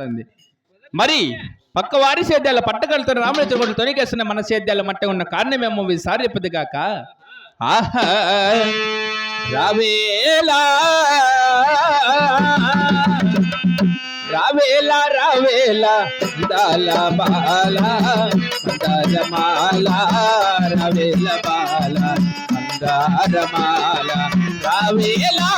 వస్తుంది. మరి పక్క వారి సేద్యాల పట్టగలతో రామచంద్రుడు తొనికేస్తున్న మన సేద్యాల మట్ట ఉన్న కారణమేమో ఈసారి చెప్పదు కాక? ఆహా రావేలా రావేలా రావేలా దాల బాల మందారమాల రావేల బాల మాలా రావేలా.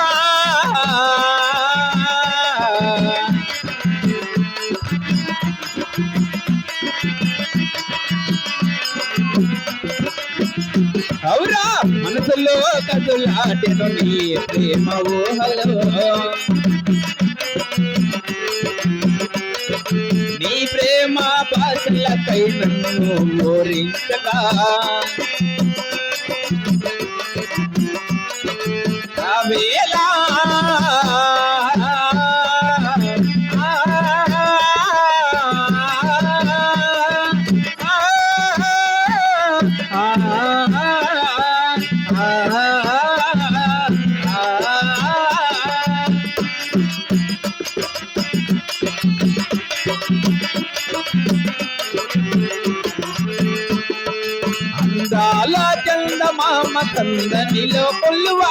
అవురా మనసులో కదులాటెను నీ ప్రేమ ఊహలో. నీ ప్రేమ భాషలకై నన్ను మోరించగా చందమామ కందనిలో కొల్లువా?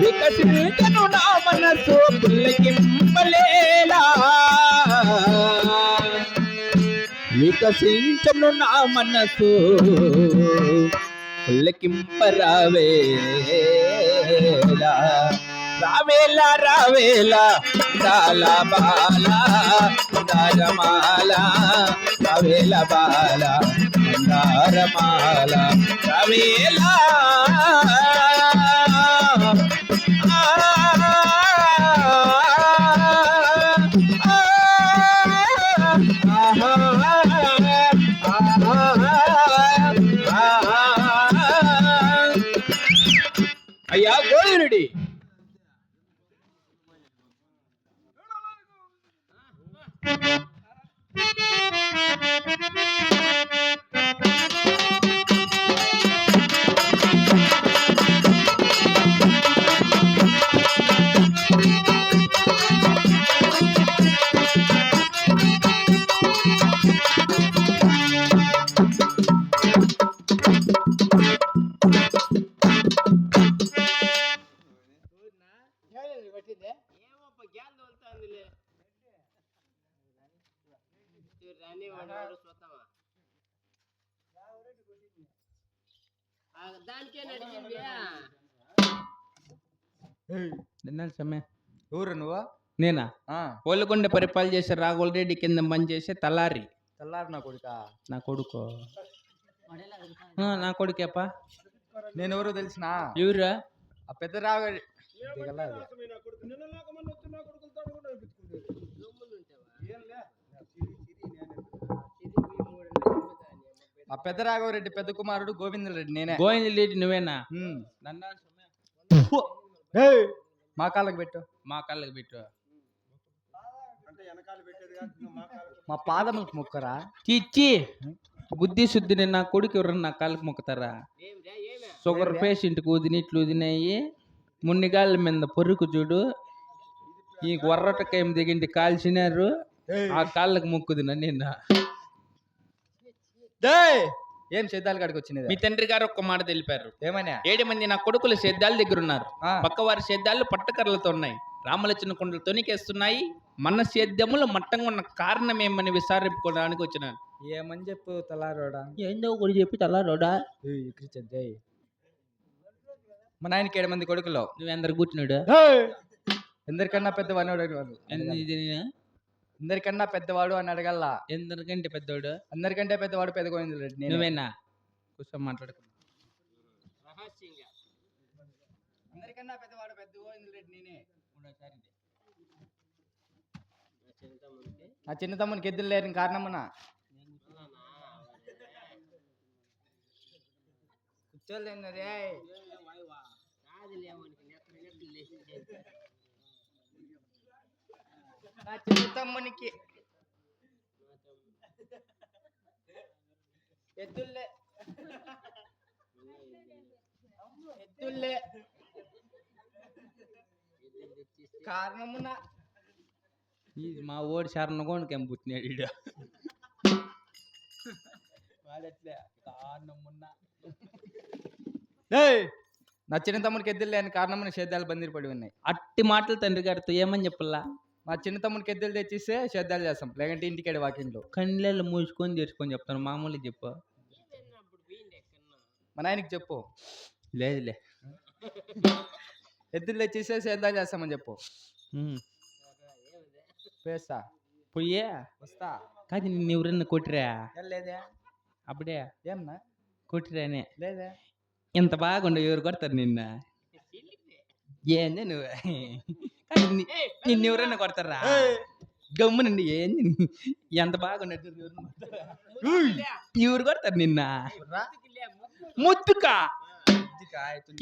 వికసించను నా మనసు పుల్లకింపలేలా? వికసించను నా మనసు పుల్లకింపరావేలా? రావేలా రావేలా దాల బాల దారమాల రావేల బాల దారమాల రావేలా. దానికే నడిచింది నిన్నాడు సమ్మె. ఎవరు నువ్వు? నేనా? పోలకొండ పరిపాలన చేసే రాఘుల రెడ్డి కింద పని చేసే తలారి. తెల్లారి నా కొడుక? నా కొడుకు. నా కొడుకేపా? నేను ఎవరో తెలిసిన? ఎవరా ఆ పెద్ద రావ ఆ పెద్ద రాఘవరెడ్డి పెద్ద కుమారుడు గోవిందరెడ్డి నేనే. గోవింద రెడ్డి నువ్వేనా మా కాళ్ళకి పెట్టు. మా కళ్ళకి పెట్టు. మా పాదములకు మొక్కరా? చిచ్చి బుద్ధి శుద్ధిని నా కొడుకు ఎవరు నా కాళ్ళకి మొక్కుతారా? షుగర్ పేషెంట్కి ఉదిని ఇట్లు ఉదినాయి మున్నిగాళ్ళ మీద పొరుకు చూడు. ఈ గొర్రటకాయం దిగింటి కాల్చినారు. ఆ కాళ్ళకి మొక్కుదిన నిన్న? ఏం సేద్యాలు కాడికి వచ్చినది మీ తండ్రి గారు ఒక్క మాట తెలిపారు. ఏమన్నా? ఏడు మంది నా కొడుకులు సేద్యాల దగ్గర ఉన్నారు ఆ, పక్క వారి సేద్యాలు పట్టకర్రలతో ఉన్నాయి. రామలచ్చిన కొండలు తొనికేస్తున్నాయి. మన సేద్యములు మట్టంగా ఉన్న కారణం ఏమని విచారించుకోవడానికి వచ్చినాను. ఏమని చెప్పు తలారోడా? ఏందో ఒకటి చెప్పి తలా రోడా ఏయ్, ఎక్కిరించద్దే. మా నాయనకి ఏడు మంది కొడుకులు. నువ్వెందరు కూర్చున్నాడు ఎందరికన్నా పెద్దవాడు అని వాళ్ళు. అందరికన్నా పెద్దవాడు అని అడగల్లా? ఎందరికంటే పెద్దోడు? అందరికంటే పెద్దవాడు పెద్ద గోవిందరెడ్డి నేను. నువ్వేనా? కూర్చొని మాట్లాడుకున్నా అందరికన్నా పెద్దవాడు పెద్ద గోవిందరెడ్డి నేనే. నా చిన్న తమ్మునికి ఎద్దులు లేని కారణమునా? కూర్చోలేను రే. నా చిన్న తమ్మునికి ఎద్దుల్లే ఎద్దుల్లే కారణమున. ఇది మా ఓడి శరణగోనికేం పుట్టినాడు ఈడు? వాడట్లే? కారణమున్నా ఏయ్! నా చిన్న తమ్ముడికి ఎద్దులు లేని కారణమున సేద్యాలు బందీలు పడి ఉన్నాయి. అట్టి మాటలు తండ్రి గారితో ఏమని చెప్పల్లా మా చిన్న తమ్ముడికి ఎద్దులు తెచ్చిస్తే సేద్యాలు చేస్తాం. లేకంటే ఇంటికాడ వాకింగ్లో. కళ్ళల్లో మూసుకొని తెరుచుకొని చెప్తాను. మామూలుగా చెప్పు. మా నాయనకి చెప్పు. లేదులే. ఎద్దులు తెచ్చిస్తే సేద్యాలు చేస్తామని చెప్పు. వేస్తా పోయే. వస్తా. కాదు నిన్ను ఎవరన్నా కొట్టిరా? లేదే. అప్పుడే. ఏమన్నా? కొట్టిరానే. లేదే. ఎంత బాగుండవు ఎవరు కొడతారు నిన్న? ఏంది నువ్వు? నిన్ను ఎవరన్నా కొడతారా? గమ్మునండి ఏంది ఎంత బాగున్నట్టు? ఎవరు కొడతారు నిన్న? ముద్దుకా.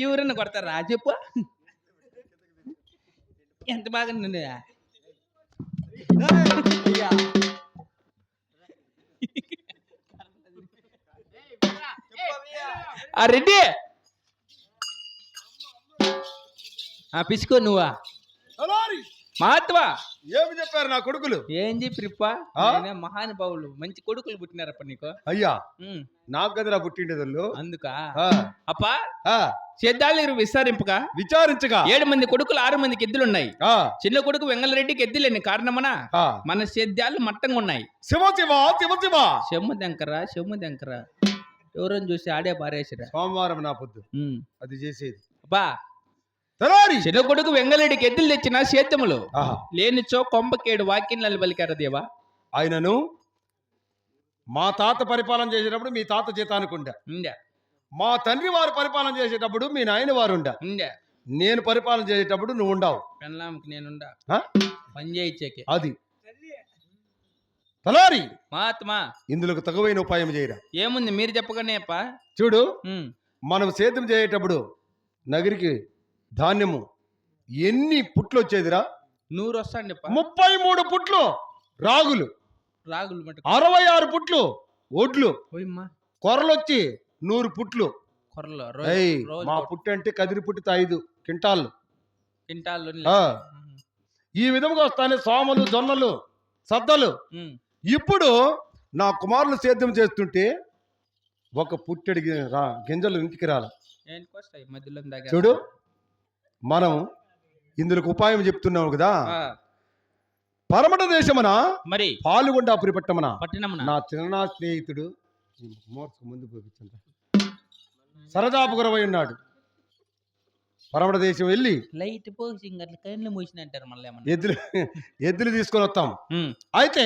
ఎవరన్నా కొడతారా? చెప్పు. ఎంత బాగుంది రెడ్డి. ఆ పిసుకో నువ్వా? మాత్వా ఏమి చెప్పారు నా కొడుకులు? ఏం చెప్పిరిప్ప? మహానుభావులు. మంచి కొడుకులు పుట్టినారప్ప నీకు. అయ్యా. నాకు కదరా పుట్టిండేదోళ్ళు అందుకా? అప్పా? ఆ, సేద్యాలు విస్తరింపక విచారించగా. ఏడు మంది కొడుకులు ఆరు మందికి ఎద్దులున్నాయి. ఆ, చిన్న కొడుకు వెంగళరెడ్డికి ఎద్దులేని కారణమనా. మన సేద్యాలు మట్టంగా ఉన్నాయి శివ శివ శివ శివ. చెమ్ము దెంకరా చెమ్ము దెంకరా. ఎవరని చూసి ఆడే పారేసిరా? సోమవారం నా పొద్దు. అది చేసేది. అబ్బా చిన్న కొడుకు వెంగళరెడ్డికి ఎద్దులు తెచ్చిన సేద్యములు. లేనిచో కొంపకేడు వాక్యం పలికారా దేవా? ఆయనను మా తాత పరిపాలన చేసేటప్పుడు మీ తాత చేతానుకుండా ఉండే. మా తండ్రి వారు పరిపాలన చేసేటప్పుడు మీ నాయన వారు ఉండా. నేను పరిపాలన చేసేటప్పుడు నువ్వు ఉండవు. పెళ్ళాంకి నేనుండా? పని చేయించేకి అది. తలారి మహాత్మా. ఇందులోకి తగువైన ఉపాయం చేయరా. ఏముంది? మీరు చెప్పగానే చూడు. మనం సేద్యం చేసేటప్పుడు నగరికి ధాన్యము. ఎన్ని పుట్లు వచ్చేదిరా? నూరు వస్తాండి ముప్పై మూడు పుట్లు రాగులు. రాగులు అరవై ఆరు పుట్లు ఒడ్లు. పోయమ్మా కొర్రలొచ్చి నూరు పుట్లు. రోజు మా పుట్టి అంటే కదిరి పుట్టితే ఐదు క్వింటాళ్ళు ఈ విధంగా వస్తానే సోమలు జొన్నలు సద్దలు. ఇప్పుడు నా కుమారులు సేద్యం చేస్తుంటే ఒక పుట్టెడి గింజలు ఇంటికి రాల. చూడు. మనం ఇందులోకి ఉపాయం చెప్తున్నావు కదా. పరమట దేశమన? మరి పాలుగొండాపురి పట్టమన పట్టినమున నా చిన్న స్నేహితుడు మోర్చకు ముందు పంపించండి. సరదాపుగురవై ఉన్నాడు. పరమట దేశం వెళ్ళి లైట్ పోసి అట్లా కళ్ళు మూసిన అంటారు మళ్ళీ ఎద్దులు ఎద్దులు తీసుకొని వస్తాం. అయితే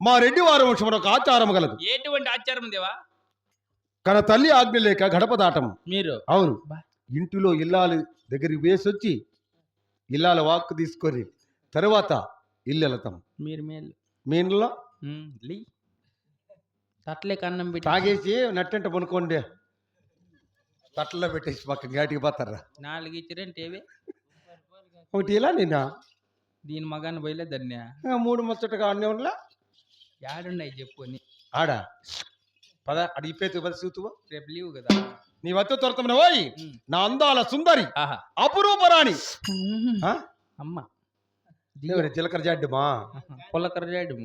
మా రెడ్డి వారి వంశం ఒక ఆచారం కలదు. ఎటువంటి ఆచారం దేవా? కన తల్లి ఆజ్ఞ లేక గడప దాటం. మీరు? అవును. ఇంటిలో ఇల్లాలు దగ్గరికి వేసొచ్చి ఇల్లాల వాక్కు తీసుకొని తరువాత ఇల్లు వెళతాం మీరు మేలు. మీ ఇంట్లో? తట్లే కన్నం పెట్టి తాగేసి నట్టంట పనుకోండి. తట్టలో పెట్టేసి పక్క గాటికి పోతారా? నాలుగు ఇచ్చిరంటే ఏవి? ఒకటి ఇలా నిన్న? దీని మగాన్ని పోయలే ధన్య మూడు ముచ్చటగా అన్నీ ఉండలా యాడున్నాయి చెప్పు అని ఆడ? పద అడి ఇప్పేతు పద సూతువా రేపు లీవ్ కదా. నీ వద్ద తొరతమైన ఉమ్. నా అందాల సుందరి ఆహా. అపురూపరాణి? అమ్మ. ఎవరు జీలకర్ర జాడ్డమా? పుల్లకర చేయడం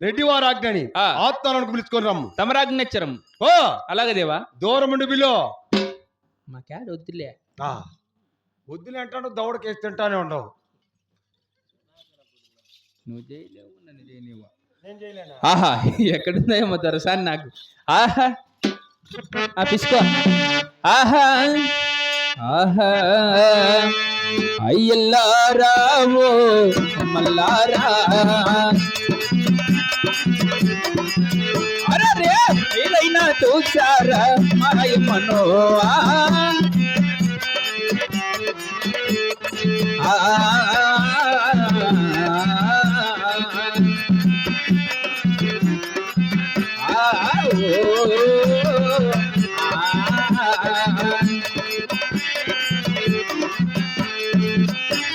రెడ్డి వారి ఆజ్ఞని ఆ. ఆత్మాలను పిలుచుకొని రమ్ము. తమరాజ్ఞచ్చరం. ఓ! అలాగే దేవా. దూరం ఉండి బిలో. మా క్యాడ్ వద్దులే. వద్దులే అంటాడు దౌడకేసి తింటానే ఉండవు నువ్వు చేయలేవు నన్ను చేయలేవు ఆహా ఎక్కడుందేమో దొరసాని నాకు? ఆహా ఆ పిసుకో ఆహా ఆహా అయ్యల్లారావో మల్లారా అరే ఏదైనా చూసారా ఆ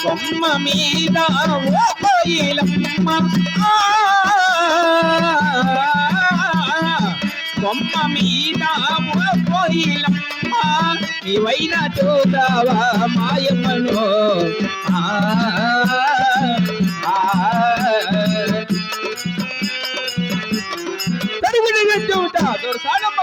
బొమ్మ మీద ఓ కోయిలమ్మ. ఆ, మీద ఓ కోయిలమ్మ. నీవైనా చూడావా మాయమ్మను ఆ ஒரு சாலம்